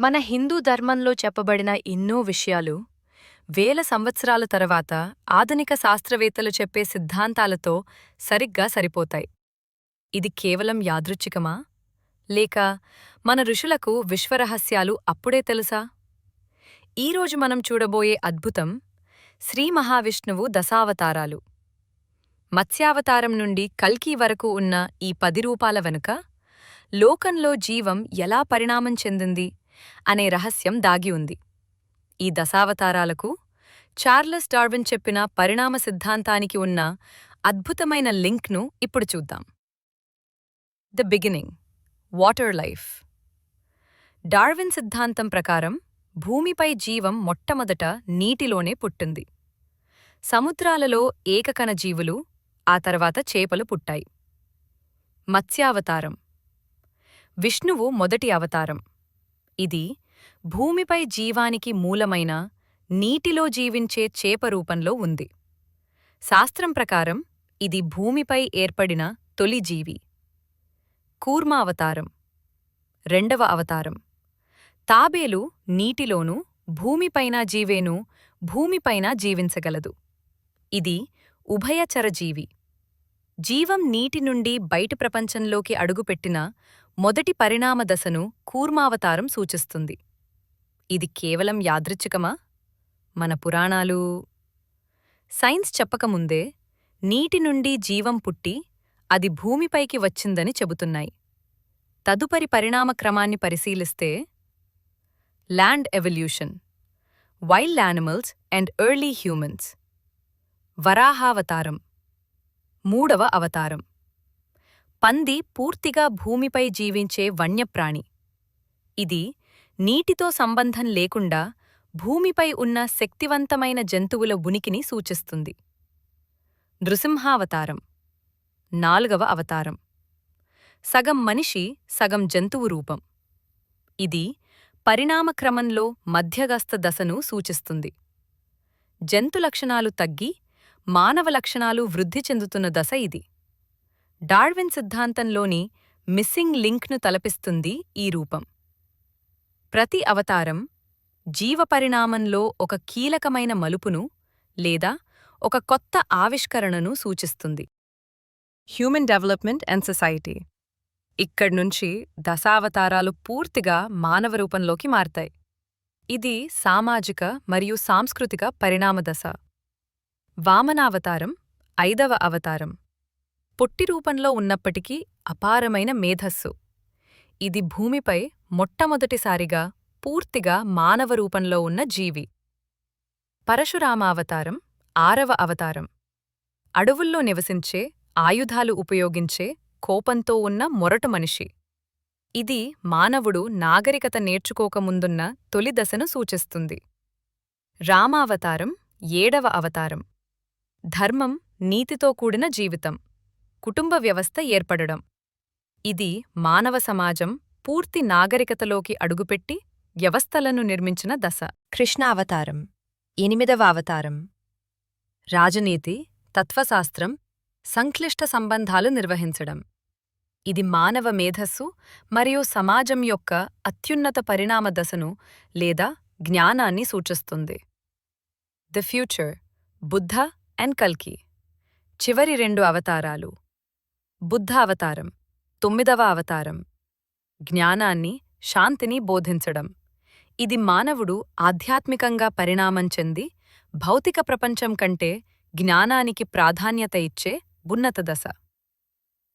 మన హిందూ ధర్మంలో చెప్పబడిన ఎన్నో విషయాలు వేల సంవత్సరాల తర్వాత ఆధునిక శాస్త్రవేత్తలు చెప్పే సిద్ధాంతాలతో సరిగ్గా సరిపోతాయి. ఇది కేవలం యాదృచ్ఛికమా? లేక మన ఋషులకు విశ్వరహస్యాలు అప్పుడే తెలుసా? ఈరోజు మనం చూడబోయే అద్భుతం శ్రీ మహావిష్ణువు దశావతారాలు. మత్స్యావతారం నుండి కల్కి వరకు ఉన్న ఈ పది రూపాల వెనుక లోకంలో జీవం ఎలా పరిణామం చెందింది? అనే రహస్యం దాగి ఉంది. ఈ దశావతారాలకు చార్లెస్ డార్విన్ చెప్పిన పరిణామ సిద్ధాంతానికి ఉన్న అద్భుతమైన లింక్ను ఇప్పుడు చూద్దాం. The beginning. Water life. Darwin సిద్ధాంతం ప్రకారం భూమిపై జీవం మొట్టమొదట నీటిలోనే పుట్టింది. సముద్రాలలో ఏకకణ జీవులు ఆ తర్వాత చేపలు పుట్టాయి. మత్స్యావతారం. విష్ణువు మొదటి అవతారం. ఇది భూమిపై జీవానికి మూలమైన నీటిలో జీవించే చేప రూపంలో ఉంది. శాస్త్రం ప్రకారం ఇది భూమిపై ఏర్పడిన తొలి జీవి. కూర్మ అవతారం. రెండవ అవతారం. తాబేలు నీటిలోనూ భూమిపైన జీవేను భూమిపైన జీవించగలదు. ఇది ఉభయచరజీవి జీవం నీటి నుండి బయటి ప్రపంచంలోకి అడుగుపెట్టిన మొదటి పరిణామ దశను కూర్మావతారం సూచిస్తుంది. ఇది కేవలం యాదృచ్ఛికమా? మన పురాణాలు? సైన్స్ చెప్పకముందే నీటి నుండి జీవం పుట్టి అది భూమిపైకి వచ్చిందని చెబుతున్నాయి. తదుపరి పరిణామ క్రమాన్ని పరిశీలిస్తే land evolution wild animals and early humans. వరాహావతారం. మూడవ అవతారం. పంది పూర్తిగా భూమిపై జీవించే వన్యప్రాణి. ఇది నీటితో సంబంధం లేకుండా భూమిపై ఉన్న శక్తివంతమైన జంతువుల ఉనికిని సూచిస్తుంది. నృసింహావతారం. నాలుగవ అవతారం. సగం మనిషి సగం జంతువు రూపం. ఇది పరిణామక్రమంలో మధ్యగస్థ దశను సూచిస్తుంది. జంతు లక్షణాలు తగ్గి మానవ లక్షణాలు వృద్ధి చెందుతున్న దశ ఇది. డార్విన్ సిద్ధాంతంలోని మిస్సింగ్ లింక్ను తలపిస్తుంది ఈ రూపం. ప్రతి అవతారం జీవపరిణామంలో ఒక కీలకమైన మలుపును లేదా ఒక కొత్త ఆవిష్కరణను సూచిస్తుంది. హ్యూమన్ డెవలప్మెంట్ అండ్ సొసైటీ ఇక్కడ్నుంచి దశావతారాలు పూర్తిగా మానవ రూపంలోకి మారతాయి. ఇది సామాజిక మరియు సాంస్కృతిక పరిణామదశ వామనావతారం ఐదవ అవతారం. పొట్టి రూపంలో ఉన్నప్పటికీ అపారమైన మేధస్సు. ఇది భూమిపై మొట్టమొదటిసారిగా పూర్తిగా మానవ రూపంలో ఉన్న జీవి. పరశురామావతారం ఆరవ అవతారం. అడవుల్లో నివసించే ఆయుధాలు ఉపయోగించే కోపంతో ఉన్న మొరటు మనిషి. ఇది మానవుడు నాగరికత నేర్చుకోకముందున్న తొలి దశను సూచిస్తుంది. రామావతారం ఏడవ అవతారం. ధర్మం నీతితో కూడిన జీవితం కుటుంబ వ్యవస్థ ఏర్పడడం. ఇది మానవ సమాజం పూర్తి నాగరికతలోకి అడుగుపెట్టి వ్యవస్థలను నిర్మించిన దశ. కృష్ణావతారం ఎనిమిదవ అవతారం. రాజనీతి తత్వశాస్త్రం సంక్లిష్ట సంబంధాలు నిర్వహించడం. ఇది మానవ మేధస్సు మరియు సమాజం యొక్క అత్యున్నత పరిణామ దశను లేదా జ్ఞానాన్ని సూచిస్తుంది. ది ఫ్యూచర్ బుద్ధ అండ్ కల్కి. చివరి రెండు అవతారాలు. బుద్ధ అవతారం తొమ్మిదవ అవతారం. జ్ఞానాన్ని శాంతిని బోధించడం. ఇది మానవుడు ఆధ్యాత్మికంగా పరిణామం చెంది భౌతిక ప్రపంచం కంటే జ్ఞానానికి ప్రాధాన్యత ఇచ్చే ఉన్నత దశ.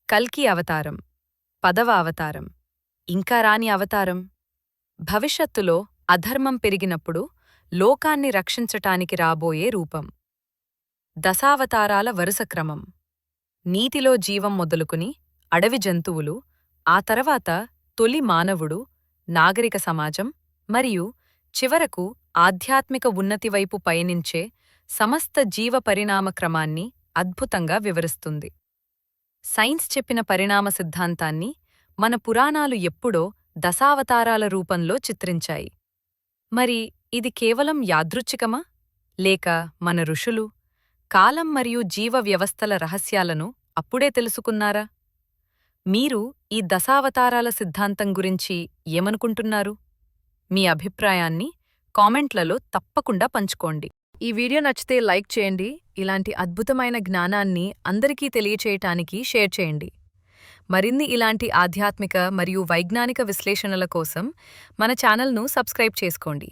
కల్కి అవతారం పదవ అవతారం. ఇంకా రాని అవతారం? భవిష్యత్తులో అధర్మం పెరిగినప్పుడు లోకాన్ని రక్షించటానికి రాబోయే రూపం. దశావతారాల వరుసక్రమం నీటిలో జీవం మొదలుకుని అడవి జంతువులు ఆ తర్వాత తొలి మానవుడు నాగరిక సమాజం మరియు చివరకు ఆధ్యాత్మిక ఉన్నతివైపు పయనించే సమస్త జీవ పరిణామ క్రమాన్ని అద్భుతంగా వివరిస్తుంది. సైన్స్ చెప్పిన పరిణామ సిద్ధాంతాన్ని మన పురాణాలు ఎప్పుడో దశావతారాల రూపంలో చిత్రించాయి. మరి ఇది కేవలం యాదృచ్ఛికమా? లేక మన ఋషులు కాలం మరియు జీవ వ్యవస్థల రహస్యాలను అప్పుడే తెలుసుకున్నారా? మీరు ఈ దశావతారాల సిద్ధాంతం గురించి ఏమనుకుంటున్నారు? మీ అభిప్రాయాన్ని కామెంట్లలో తప్పకుండా పంచుకోండి. ఈ వీడియో నచ్చితే లైక్ చేయండి ఇలాంటి అద్భుతమైన జ్ఞానాన్ని అందరికీ తెలియచేయటానికి షేర్ చేయండి. మరిన్ని ఇలాంటి ఆధ్యాత్మిక మరియు వైజ్ఞానిక విశ్లేషణల కోసం మన ఛానల్ను సబ్స్క్రైబ్ చేసుకోండి.